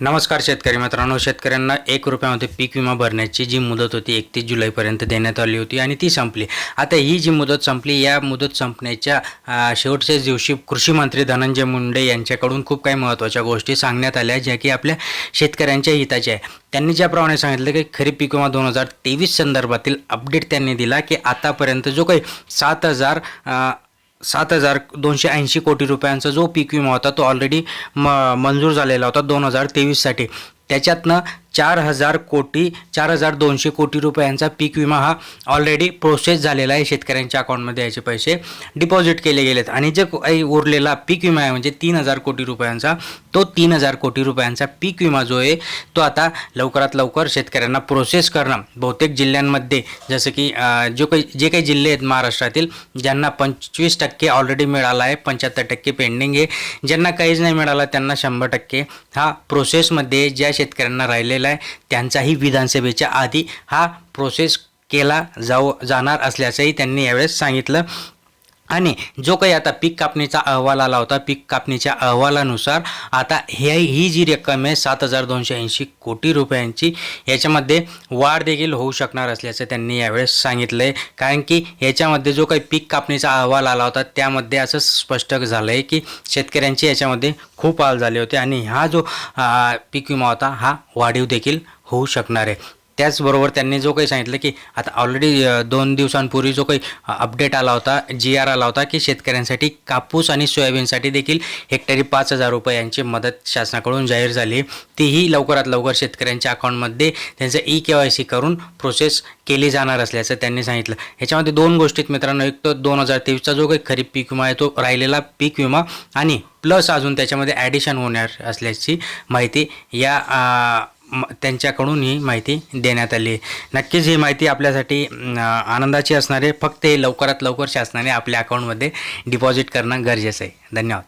नमस्कार शेतकरी मित्रांनो. शेतकऱ्यांना एक रुपयामध्ये पीक विमा भरण्याची जी मुदत होती एकतीस जुलैपर्यंत देण्यात आली होती आणि ती संपली. आता ही जी मुदत संपली या मुदत संपण्याच्या शेवटच्या शेवटच्याच दिवशी कृषी मंत्री धनंजय मुंडे यांच्याकडून खूप काही महत्त्वाच्या गोष्टी सांगण्यात आल्या ज्या की आपल्या शेतकऱ्यांच्या हिताच्या आहे त्यांनी ज्याप्रमाणे सांगितलं की खरीप पीक विमा दोन हजार तेवीस संदर्भातील अपडेट त्यांनी दिला की आतापर्यंत जो काही सात हजार सात हजार दोनशे ऐंशी कोटी रुपयांचा जो पीक विमा होता तो ऑलरेडी म मंजूर झालेला होता दोन हजार तेवीससाठी. त्याच्यातनं चार हजार कोटी चार हजार दोनशे कोटी रुपयांचा पीक विमा हा ऑलरेडी प्रोसेस झालेला आहे शेतकऱ्यांच्या अकाउंटमध्ये याचे पैसे डिपॉझिट केले गेलेत. आणि जे उरलेला पीक विमा आहे म्हणजे तीन हजार कोटी रुपयांचा तो तीन हजार कोटी रुपयांचा पीक विमा जो आहे तो आता लवकरात लवकर शेतकऱ्यांना प्रोसेस करणं. बहुतेक जिल्ह्यांमध्ये जसं की जो काही जे काही जिल्हे आहेत महाराष्ट्रातील ज्यांना पंचवीस टक्के ऑलरेडी मिळाला आहे पंच्याहत्तर टक्के पेंडिंग आहे. ज्यांना काहीच नाही मिळालं त्यांना शंभर टक्के हा प्रोसेसमध्ये ज्या शेतकऱ्यांना राहिलेला आहे त्यांचाही विधानसभेच्या आधी हा प्रोसेस केला जाऊ जाणार असल्याचंही त्यांनी यावेळेस सांगितलं. आणि जो काही आता पीक कापणीचा अहवाल आला होता पीक कापणीच्या अहवालानुसार आता हे ही जी रक्कम आहे सात हजार दोनशे ऐंशी कोटी रुपयांची याच्यामध्ये वाढ देखील होऊ शकणार असल्याचं त्यांनी यावेळेस सांगितलं आहे कारण की याच्यामध्ये जो काही पीक कापणीचा अहवाल आला होता त्यामध्ये असं स्पष्ट झालं आहे की शेतकऱ्यांची याच्यामध्ये खूप हाल झाले होते आणि हा जो पीक विमा होता हा वाढीव देखील होऊ शकणार आहे. त्याचबरोबर त्यांनी जो काही सांगितलं की आता ऑलरेडी दोन दिवसांपूर्वी जो काही अपडेट आला होता जी आर आला होता की शेतकऱ्यांसाठी कापूस आणि सोयाबीनसाठी देखील हेक्टरी पाच हजार रुपयांची मदत शासनाकडून जाहीर झाली. तीही लवकरात लवकर शेतकऱ्यांच्या अकाउंटमध्ये त्यांचं ई के वाय सी करून प्रोसेस केली जाणार असल्याचं त्यांनी सांगितलं. ह्याच्यामध्ये दोन गोष्टीत मित्रांनो. एक तर दोन हजार तेवीसचा जो काही खरीप पीक विमा आहे तो राहिलेला पीक विमा आणि प्लस अजून त्याच्यामध्ये ॲडिशन होणार असल्याची माहिती या त्यांच्याकडून ही माहिती देण्यात आली. आहे नक्कीच ही माहिती आपल्यासाठी आनंदाची असणारे फक्त हे लवकरात लवकर शासनाने आपल्या अकाउंटमध्ये डिपॉझिट करणं गरजेचं आहे. धन्यवाद.